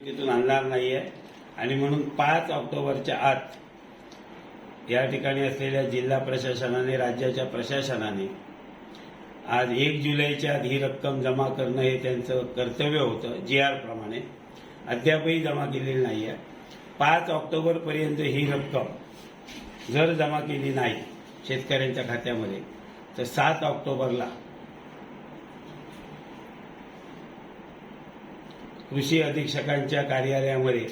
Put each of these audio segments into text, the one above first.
तिथून आणणार आहे आणि म्हणून पाच ऑक्टोबरच्या आत या ठिकाणी असलेल्या जिल्हा प्रशासनाने राज्याच्या प्रशासनाने आज एक जुलैच्या आत ही रक्कम जमा करणं हे त्यांचं कर्तव्य होतं जी आर प्रमाणे. अद्यापही जमा केलेली नाही आहे पाच ऑक्टोबरपर्यंत ही रक्कम जर जमा केली नाही शेतकऱ्यांच्या खात्यामध्ये तर सात ऑक्टोबरला कृषी अधीक्षकांच्या कार्यालयामध्ये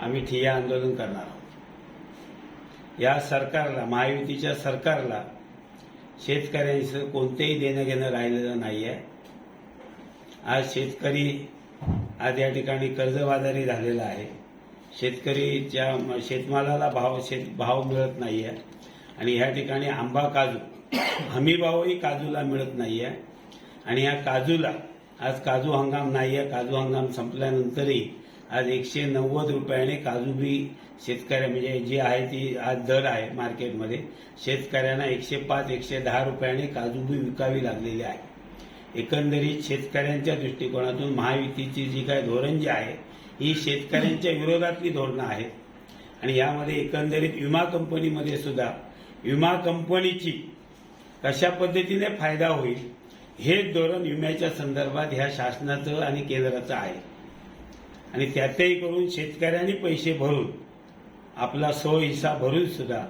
आम्ही ठिय्या आंदोलन करणार आहोत. या सरकारला महायुतीच्या सरकारला शेतकऱ्यांचं कोणतेही देणं घेणं राहिलेलं नाही आहे आज शेतकरी आज या ठिकाणी कर्जबाजारी झालेला आहे. शेतकरीच्या शेतमालाला भाव शेत भाव मिळत नाही आहे आणि ह्या ठिकाणी आंबा काजू हमीभावही काजूला मिळत नाही आहे आणि या काजूला आज काजू हंगाम नाही आहे काजू हंगाम संपल्यानंतरही आज एकशे नव्वद रुपयाने काजू बी शेतकऱ्या म्हणजे जी आहे ती आज दर आहे मार्केटमध्ये. शेतकऱ्यांना एकशे पाच एकशे दहा रुपयाने काजू बी विकावी लागलेली आहे. एकंदरीत शेतकऱ्यांच्या दृष्टिकोनातून महायुतीची जी काय धोरण जी आहे ही शेतकऱ्यांच्या विरोधातली धोरणं आहेत. आणि यामध्ये एकंदरीत विमा कंपनीमध्ये सुद्धा विमा कंपनीची कशा पद्धतीने फायदा होईल हेच धोरण विम्याच्या संदर्भात ह्या शासनाचं आणि केंद्राचं आहे. आणि त्यातही करून शेतकऱ्यांनी पैसे भरून आपला सो हिस्सा भरून सुद्धा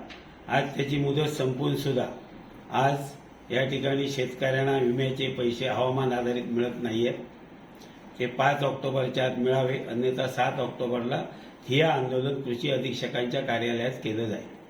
आज त्याची मुदत संपून सुद्धा आज या ठिकाणी शेतकऱ्यांना विम्याचे पैसे हवामान आधारित मिळत नाही आहेत ते पाच ऑक्टोबरच्या आत मिळावे अन्यथा सात ऑक्टोबरला हे आंदोलन कृषी अधीक्षकांच्या कार्यालयात केलं जाईल.